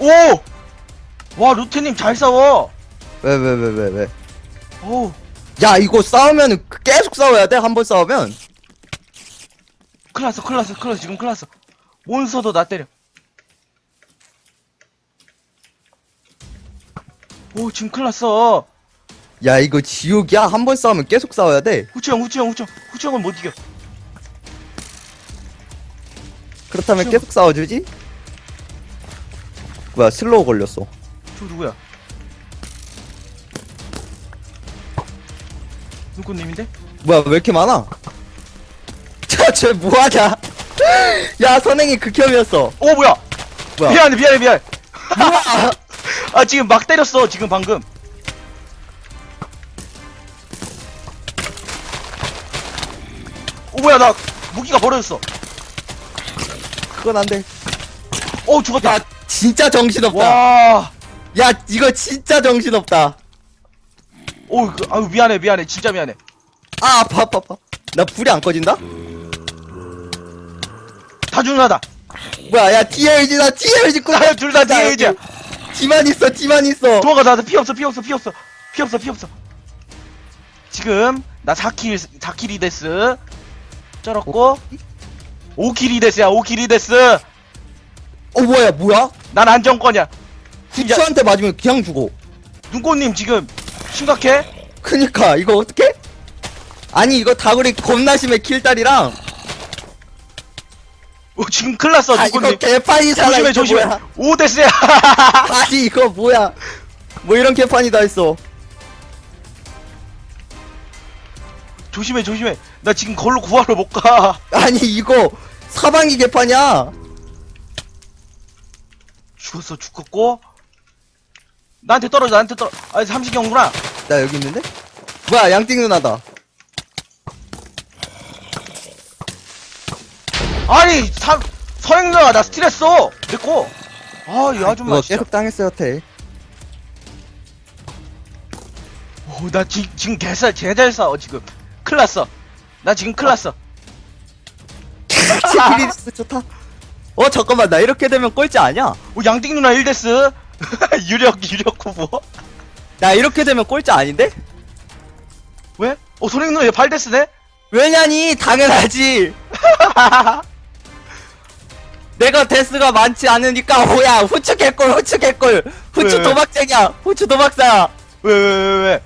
오! 와, 루테님 잘 싸워. 왜 왜 왜 왜 왜? 오, 야 이거 싸우면 계속 싸워야 돼 한 번 싸우면 큰일 났어, 큰일 났어, 큰일 났어, 지금 큰일 났어. 몬스터도 나 때려. 오, 지금 큰일 났어. 야 이거 지옥이야 한 번 싸우면 계속 싸워야 돼 후추형, 후추형, 후추형, 후추형은 못 이겨. 그렇다면. 계속 싸워주지 뭐야 슬로우 걸렸어 저 누구야? 누구님인데? 뭐야 왜 이렇게 많아 자쟤 뭐하냐 야 선행이 극혐이었어 오, 뭐야? 뭐야 미안해, 미안해, 미안해. 뭐야 아, 지금 막 때렸어, 지금 방금. 오, 뭐야, 나 무기가 버려졌어. 그건 안돼 오, 죽었다. 야 진짜 정신없다 와. 야 이거 진짜 정신없다 오, 그, 아유, 미안해, 미안해. 진짜 미안해. 아 아파 아파 아파 나 불이 안 꺼진다 다중하다. 뭐야 야 TLG다 TLG 꾸나 둘다 DAG야. D만 있어 D만 있어 도망가, 나도 피 없어, 피 없어, 피 없어. 피 없어, 피 없어. 지금, 나 4킬, 4킬이 됐어. 쩔었고. 5킬이 됐어야, 5킬이 됐어. 어 뭐야 뭐야 난 안정권이야. 후추한테 맞으면 그냥 죽어 눈꽃님 지금, 심각해? 그니까 이거 어떡해? 아니 이거 다구리 겁나 심해 킬딸이랑 오, 지금 큰일 났어, 아 이거 눈꽃님. 개판이잖아 조심해, 이거 조심해. 뭐야. 5대스야. 아니 이거 뭐야 뭐 이런 개판이 다 있어 조심해, 조심해. 나 지금 걸로 구하러 못 가. 아니 이거 사방이 개판이야 죽었어, 죽었고. 나한테 떨어져, 나한테 떨어. 아, 삼식형구나. 나 여기 있는데? 뭐야 양띵 누나다 아니, 사, 서행녀가 나 스틸했어. 내꺼. 아, 이 아줌마 그거 진짜. 계속 당했어 여태 오, 나 지, 지금 개살, 개잘 싸워, 지금. 큰일 났어. 나 지금 큰일 났어. 킬리스 좋다 어 잠깐만 나 이렇게 되면 꼴찌 아니야 오, 양띵 누나 1데스. 유력, 유력 후보. 나 이렇게 되면 꼴찌 아닌데? 왜? 어, 소행 누나 얘 8데스네? 왜냐니 당연하지 내가 데스가 많지 않으니까 뭐야 후추 개꿀 후추 개꿀 후추 왜? 도박쟁이야 후추 도박사야 왜, 왜, 왜, 왜?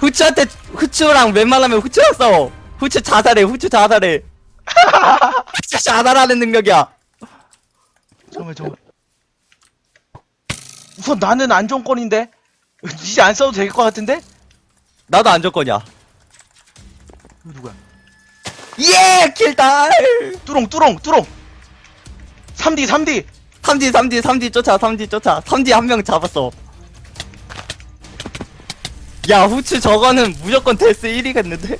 후추한테 후추랑 웬만하면 후추랑 싸워 후추 자살해 후추 자살해 후추 자살하는 능력이야 잠깐만, 잠깐만. 우선 나는 안정권인데? 이제 안 싸워도 될 것 같은데? 나도 안정권이야 이거 누구야? 예 킬달 뚜롱, 뚜롱, 뚜롱! 3D, 3D! 3D 3D 3D 쫓아 3D 쫓아 3D 한 명 잡았어 야 후추 저거는 무조건 데스 1위겠는데?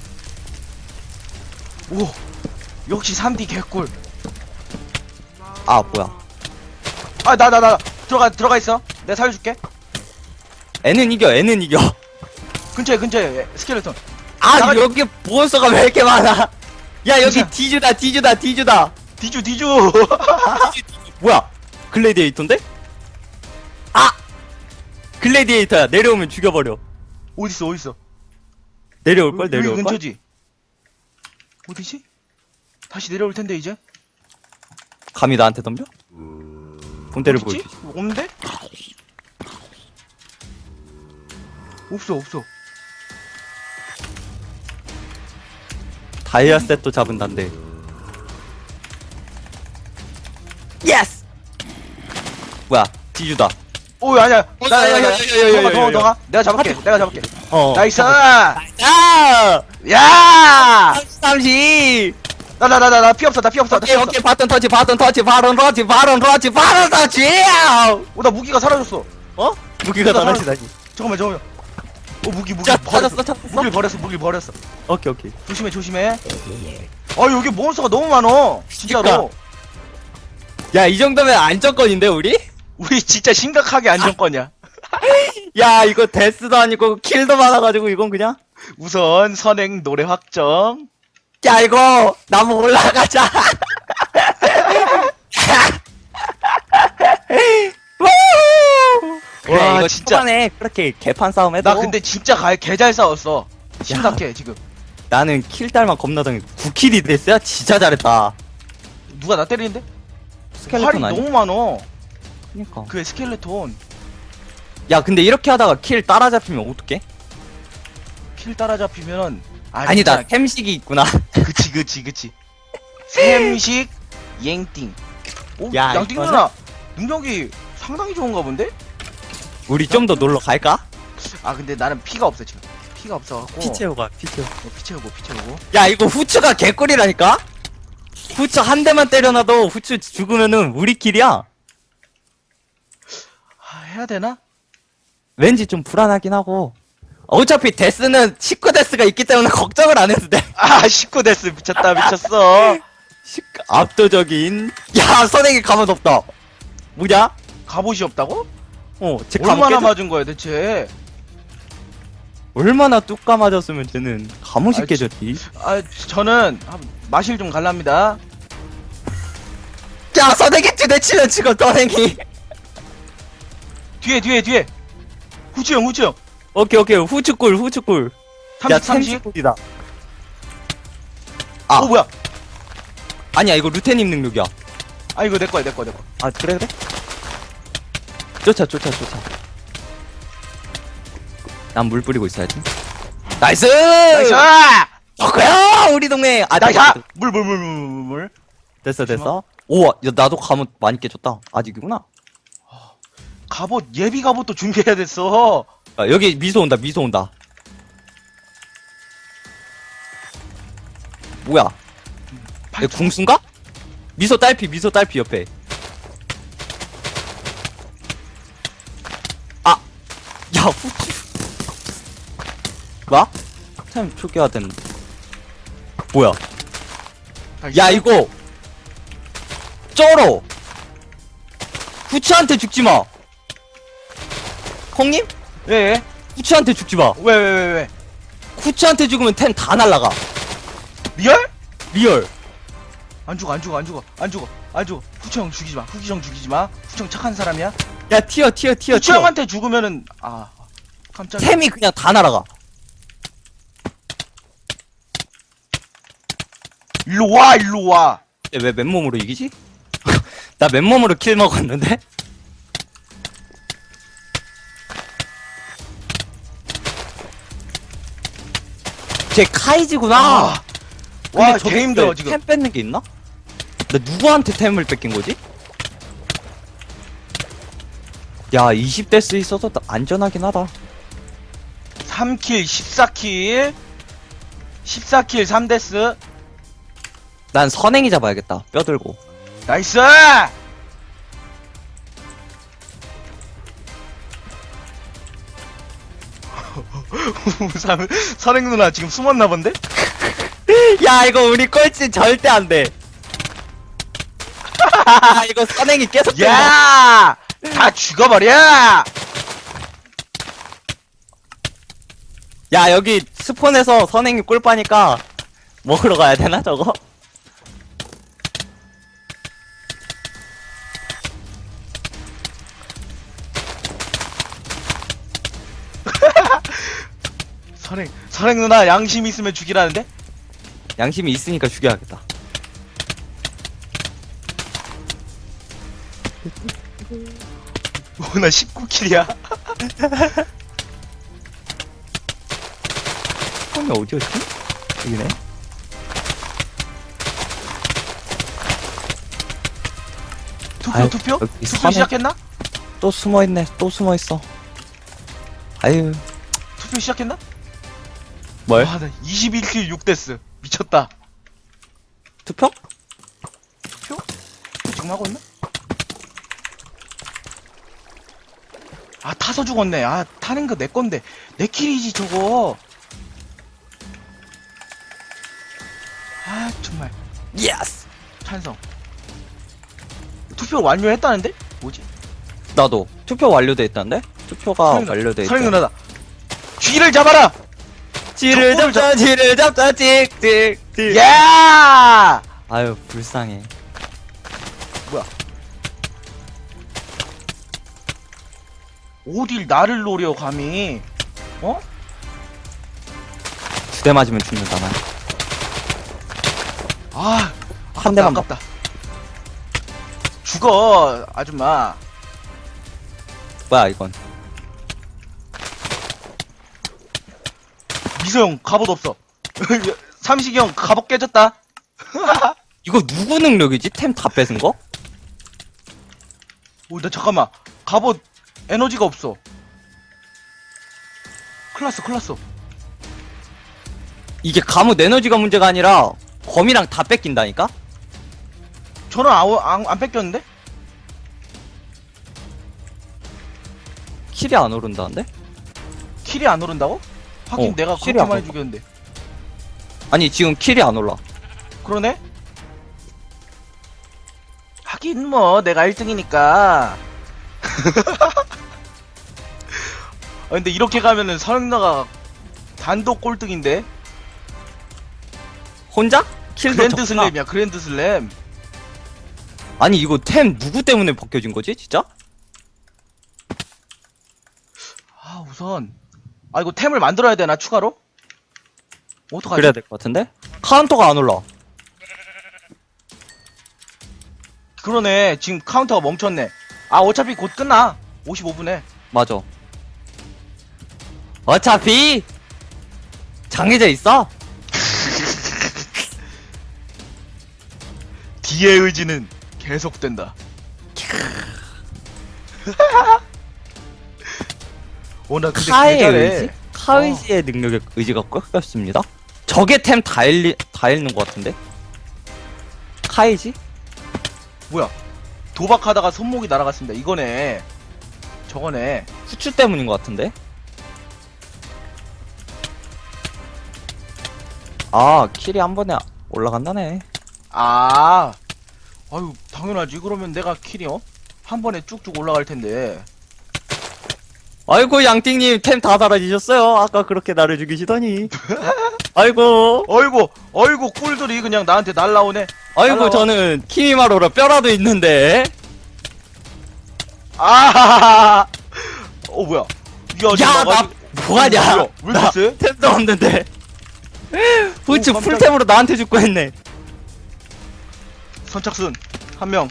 오! 역시 3D 개꿀. 아 뭐야 아, 나, 나, 나. 들어가, 들어가 있어. 내가 살려줄게. 애는 이겨 애는 이겨 근처에, 근처에. 스켈레톤. 아 나가- 여기 몬스터가 왜 이렇게 많아 야 여기 진짜. 디주다 디주다 디주다 디주, 디주! 뭐야 글래디에이터인데? 아 글래디에이터야 내려오면 죽여버려 어딨어, 어딨어? 내려올걸 여기 내려올걸 근처지? 어디지? 다시 내려올 텐데, 이제? 감히 나한테 덤벼? 본때를 어딨지? 보여주지 없는데? 없어, 없어. 다이아 셋도 잡은단데 예스 뭐야 디주다 오, 아니야. 어, 나, 야, 야, 나, 야, 나, 야, 야, 야, 너가, 야, 너가, 야. 너가. 내가 잡을게, 내가 잡을게. 어 나이스! 야 야! 30 나, 나, 나, 나, 나, 피 없어, 나 피 없어, 나피 오케이 없어. 오케이 바톤 터치 바톤 터치 바톤 터치 바톤 터치 바톤 터치 오, 나 무기가 사라졌어. 어? 무기가 무기가 나가시다니 잠깐만, 잠깐만. 오, 무기, 무기. 자 버렸어. 찾았어 찾았어 무기를 버렸어, 무기를 버렸어. 오케이 오케이 조심해, 조심해. 아, 여기 몬스터가 너무 많어. 진짜로. 야 이 정도면 안정권인데 우리? 우리 진짜 심각하게 안정권이야. 야 이거 데스도 아니고 킬도 많아가지고 이건 그냥 우선 선행 노래 확정. 야 이거 나무 올라가자 우! 그래 와, 이거 진짜. 초반에 그렇게 개판 싸움 해도 나 근데 진짜 개잘 싸웠어. 심각해 지금. 나는 킬달만 겁나 당해 9킬이 됐어야 진짜 잘했다 누가 나 때리는데? 스켈레톤 아니? 너무 많어. 그니까 그 스켈레톤 야 근데 이렇게 하다가 킬 따라잡히면 어떡해? 킬 따라잡히면은 아, 아니다 진짜. 햄식이 있구나 그치 그치 그치. 샘식 옌띵. 오, 야, 양띵 이거는- 누나 능력이 상당히 좋은가 본데? 우리 좀 더 놀러 갈까? 아 근데 나는 피가 없어 지금. 피가 없어갖고. 피 채우고 피 채우고 어, 피 채우고 피 채우고. 야 이거 후추가 개꿀이라니까? 후추 한 대만 때려놔도 후추 죽으면은 우리 킬이야 아, 해야 되나? 왠지 좀 불안하긴 하고 어차피 데스는 19 데스가 있기 때문에 걱정을 안 해도 돼 아 19 데스 미쳤다 미쳤어. 압도적인 야 선행이 가만 없다 뭐냐? 갑옷이 없다고? 어 제 얼마나 맞은 거야 대체? 얼마나 뚝 까맞았으면 쟤는 가무식 아, 깨졌지 아 저는 한- 마실 좀 갈랍니다. 야 선행이 두대 치면 지금 선행이 뒤에 뒤에 뒤에. 후추형 후추형. 오케이 오케이 후추꿀 후추꿀 30 30. 꿀이다 아 어 뭐야? 아니야 이거 루테님 능력이야 아 이거 내 거야 내거내 거. 아 그래 그래? 쫓아 쫓아 쫓아 난 물 뿌리고 있어야지 나이스! 나이스! 아! 덕후야 우리 동네 아 나이스! 덕후. 물물 물 물 물. 됐어 됐어 오야 나도 감옷 많이 깨졌다 아직이구나 갑옷 예비 갑옷도 준비해야 됐어. 아, 여기 미소 온다 미소 온다. 뭐야? 얘 궁순가? 미소 딸피 미소 딸피 옆에. 아! 야 후추. 뭐? 템 초기화 된 뭐야? 야 이거! 쩔어! 후추한테 죽지마! 형님? 예. 후추한테 죽지 마 왜 왜 왜 왜? 후추한테 죽으면 템다 날라가 리얼? 리얼 안 죽어 안 죽어 안 죽어 안 죽어 안 죽어. 후추형 죽이지 마. 후추형 죽이지 마. 후추형 착한 사람이야. 야 튀어 튀어 튀어 튀어 후추형한테 죽으면은 아 깜짝이야. 템이 그냥 다 날아가 일로 와 일로 와. 얘 왜 맨몸으로 이기지? 나 맨몸으로 킬 먹었는데? 쟤 카이지구나 아. 와, 개 힘들어, 왜 지금. 템 뺏는 게 있나? 나 누구한테 템을 뺏긴 거지? 야 20대 스 있어서 나 안전하긴 하다 3킬 14킬 14킬 3데스 난 선행이 잡아야겠다 뼈 들고 나이스 선- 선행 누나 지금 숨었나 본데? 야 이거 우리 꼴찌 절대 안돼 야 이거 선행이 계속 야! 야! 다 죽어버려! 야 여기 스폰에서 선행이 꿀 빠니까 먹으러 가야 되나 저거? 선행, 선행 누나 양심 있으면 죽이라는데? 양심이 있으니까 죽여야겠다 오, 나 19킬이야. 스폰이 어디였지? 여기네 투표, 아유, 투표? 여기 투표 선행- 시작했나? 또 숨어있네 또 숨어있어 아유 투표 시작했나? 뭘? 와, 나 21킬 6데스. 미쳤다. 투표? 투표? 지금 하고 있나? 아, 타서 죽었네. 아, 타는 거 내 건데. 내 킬이지, 저거. 아, 정말. 예스 찬성. 투표 완료했다는데? 뭐지? 나도 투표 완료돼 있다는데? 투표가 누나, 완료돼 있다 선행 누나다. 쥐를 잡아라! 쥐를 잡자 쥐를 잡자 찍찍찍 야! 아유 불쌍해 뭐야? 어딜 나를 노려 감히 어? 두 대 맞으면 죽는다 나. 아한 대만 아깝다 죽어 아줌마 뭐야 이건? 미소형 갑옷 없어 삼식형 갑옷 깨졌다 이거 누구 능력이지? 템 다 뺏은 거? 오 나 잠깐만 갑옷 에너지가 없어 클났어 클났어 이게 가무 에너지가 문제가 아니라 범이랑 다 뺏긴다니까? 저는 아우, 안, 안 뺏겼는데? 킬이 안 오른다는데? 킬이 안 오른다고? 하긴 어, 내가 킬이 그렇게 안 많이. 죽였는데 아니 지금 킬이 안 올라. 그러네? 하긴 뭐 내가 1등이니까 아 근데 이렇게 가면은 서영나가 단독 꼴등인데 혼자? 킬도 그랜드 적구나. 슬램이야 그랜드 슬램 아니 이거 템 누구 때문에 벗겨진 거지 진짜? 아 우선 아 이거 템을 만들어야 되나 추가로? 어떡하지? 그래야 될 것 같은데? 카운터가 안 올라. 그러네 지금 카운터가 멈췄네 아 어차피 곧 끝나 55분에 맞아. 어차피 정해져 있어. 뒤의 의지는 계속된다 어나 근데 카의 개잘해 의지? 카의지의 능력에 의지가 꺾였습니다. 적의 템다 잃리 다 잃는 것 같은데? 카이지? 뭐야 도박하다가 손목이 날아갔습니다 이거네 저거네 후추 때문인 것 같은데? 아 킬이 한 번에 올라간다네. 아 아유 당연하지 그러면 내가 킬이 어? 한 번에 쭉쭉 올라갈 텐데 아이고 양띵님 템 다 달아지셨어요. 아까 그렇게 나를 죽이시더니. 아이고 어이구 어이구 꿀들이 그냥 나한테 날라오네 아이고 날라와. 저는 키미마로라 뼈라도 있는데. 아하하하 어 뭐야 이 아줌마가 야나 지금- 뭐하냐? 뭐야, 왜나 이렇게 세? 템도 없는데. 후추 오, 깜짝이야. 풀템으로 나한테 죽고 했네. 선착순 한명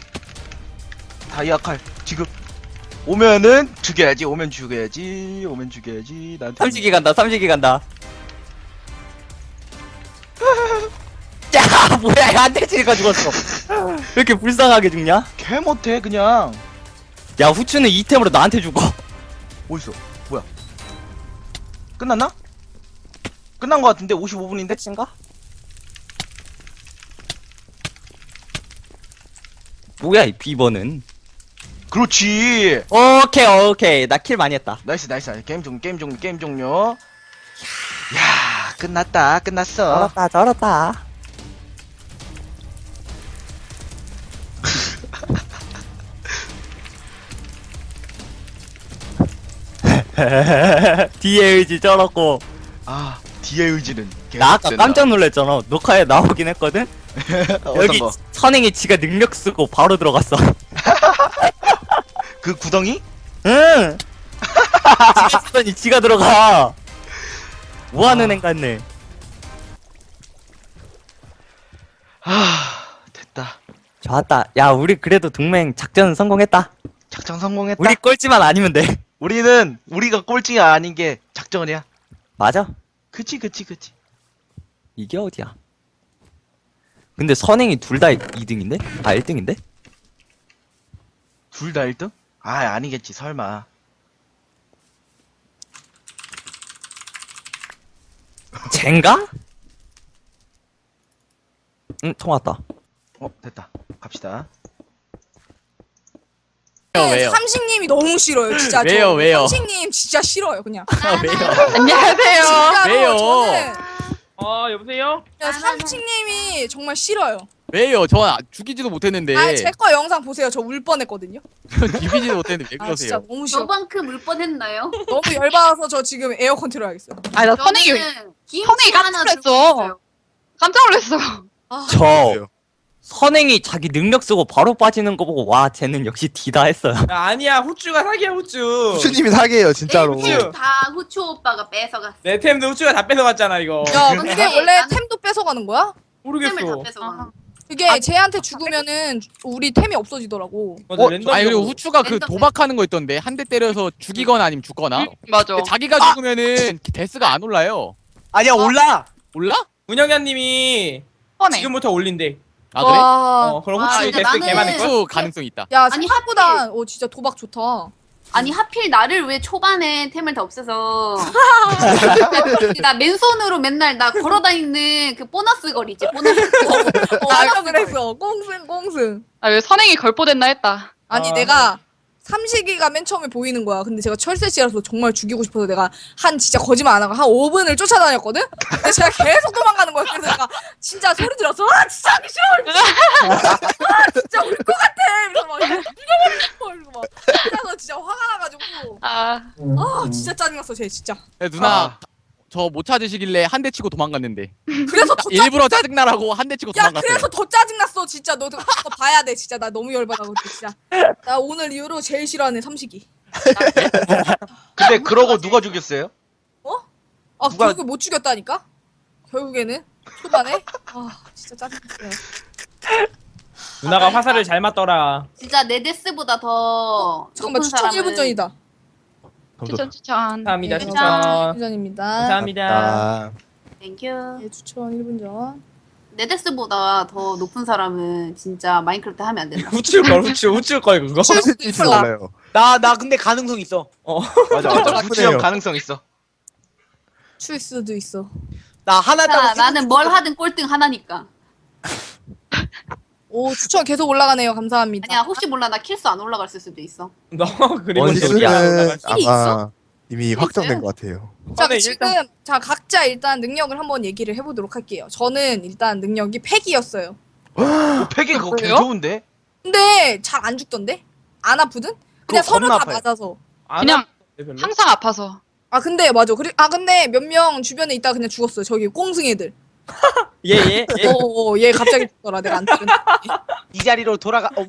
다이아 칼 지금 오면은 죽여야지 오면 죽여야지 오면 죽여야지 나한테 삼식이 간다 삼식이 간다. 야 뭐야 한대 치니까 죽었어. 왜 이렇게 불쌍하게 죽냐? 개 못해 그냥 야 후추는 이템으로 나한테 죽어. 어딨어 뭐야 끝났나? 끝난 거 같은데 55분인데 끝인가? 뭐야 이 비버는? 그렇지. 오케이 오케이. 나 킬 많이 했다. 나이스 나이스. 게임 종 게임 종 게임 종료. 야. 끝났다 끝났어. 저렇다 저렇다. 뒤에 의지 쩔었고. 아 뒤의 의지는 나 아까 계속된다. 깜짝 놀랐잖아. 녹화에 나오긴 했거든? 어떤 여기 거? 선행이 지가 능력 쓰고 바로 들어갔어 그 구덩이? 응. 지가 쓰더니 지가 들어가. 뭐 하는 아. 애 같네. 아 됐다. 좋았다. 야 우리 그래도 동맹 작전 성공했다. 작전 성공했다. 우리 꼴찌만 아니면 돼. 우리는 우리가 꼴찌가 아닌 게 작전이야. 맞아. 그치 그치 그치. 이게 어디야? 근데 선행이 둘 다 2등인데? 아 1등인데? 둘 다 1등? 아 아니겠지 설마 젠가? 응 통왔다 어 됐다 갑시다 네, 삼식님이 너무 싫어요, 진짜. 왜요, 저 왜요? 삼식님 진짜 싫어요, 그냥. 아 왜요? 안녕하세요. 진짜로 왜요? 저는 아 여보세요? 그냥 삼식님이 정말 싫어요. 왜요? 저 아- 죽이지도 못했는데 아, 제 거 영상 보세요. 저 울 뻔했거든요. 비비지도 못했는데 왜 아, 진짜 그러세요? 너무 싫어. 저만큼 울 뻔했나요? 너무 열받아서 저 지금 에어컨 틀어야겠어요. 아니 나 선행이 저는 김치 선행이 하나 깜짝 들고 놀랐어. 있어요. 깜짝 놀랐어. 아, 저 선행이 자기 능력 쓰고 바로 빠지는 거 보고 와 쟤는 역시 D다 했어요. 야, 아니야 후추가 사기야 후추. 후추님이 사기예요 진짜로. 후추. 템다 후추 오빠가 뺏어갔어. 내 템도 후추가 다 뺏어갔잖아 이거. 야 근데 원래 나는- 템도 뺏어가는 거야? 모르겠어. 템을 다 뺏어가. 그게 쟤한테 죽으면은 우리 템이 없어지더라고. 맞아, 어, 랜덤. 아니 그리고 후추가 그 랜덤 도박하는 거 있던데 한 대 때려서 죽이거나 아니면 죽거나. 맞아. 근데 자기가 죽으면은 데스가 안 올라요. 아니야 올라. 올라? 운영자님이 뻔해. 지금부터 올린대. 아 그래? 와. 어 그럼 아, 후추 근데 데스 나는- 걸. 후추 가능성 있다. 야 아니, 생각보다 어 진짜 도박 좋다. 아니 하필 나를 왜 초반에 템을 다 없애서 나 맨손으로 맨날 나 걸어다니는 그 보너스 거리 있지 보너스 거리. 어, 아까 그랬어. 꽁승 꽁승. 아, 왜 선행이 걸포됐나 했다. 아니 아. 내가 삼식이가 맨 처음에 보이는 거야. 근데 제가 철새 씨라서 정말 죽이고 싶어서 내가 한 진짜 거짓말 안 하고 한 5분을 쫓아다녔거든? 근데 제가 계속 도망가는 거야. 그래서 내가 진짜 소리 질렀어. 아 진짜 하기 싫어. 아 진짜 울 것 같아. 이러면서 막 죽여버리고 싶어. 이러고 막. 그래서 진짜 화가 나가지고 아, 아 짜증났어 쟤 진짜. 야, 누나 아. 저 못 찾으시길래 한 대 치고 도망갔는데 그래서 더 짜. 일부러 짜증나라고 한 대 치고 야 도망갔어요. 그래서 더 짜증났어 진짜 너도 너 봐야 돼 진짜 나 너무 열받아가지고 진짜 나 오늘 이후로 제일 싫어하는 삼식이 근데 그러고 누가 죽였어요? 아 누가- 결국 못 죽였다니까 결국에는 초반에 아 진짜 짜증났어요 누나가 화살을 잘 맞더라. 진짜 내 데스보다 더 잠깐만 높은 추천 사람은 1분 전이다 추천, 추천. 감사합니다 네, 추천. 1분 전입니다 감사합니다. 아, 땡큐. 예 추천 1분 전내 데스보다 더 높은 사람은 진짜 마인크래프트 하면 안 된다. 후추 걸 후추 후추 걸 그거. 몰라요. 나, 나 근데 가능성 있어. 맞아 맞아. 후추형 가능성 있어. 출 수도 있어 나 하나 자, 따라 나는 뭘 하든 꼴등 하나니까. 오 추천 계속 올라가네요 감사합니다 아니야 혹시 몰라 나 킬수 안 올라갔을 수도 있어. 너 그리고 원수는 아마 이미? 확정된 것 같아요. 자 네, 지금 자 각자 일단 능력을 한번 얘기를 해보도록 할게요 저는 일단 능력이 팩이었어요 오, 팩이 그거 개 그래요? 좋은데? 근데 잘 안 죽던데 안 아프든 그냥 그거 서로 겁나 다 아파요. 맞아서 안 그냥? 항상 아파서. 아 근데 맞아 그래 아 근데 몇 명 주변에 있다가 그냥 죽었어요 저기 꽁승 애들 예 예. 예. 어얘 갑자기 죽더라 내가 안 때렸는데 이 자리로 돌아가. 어,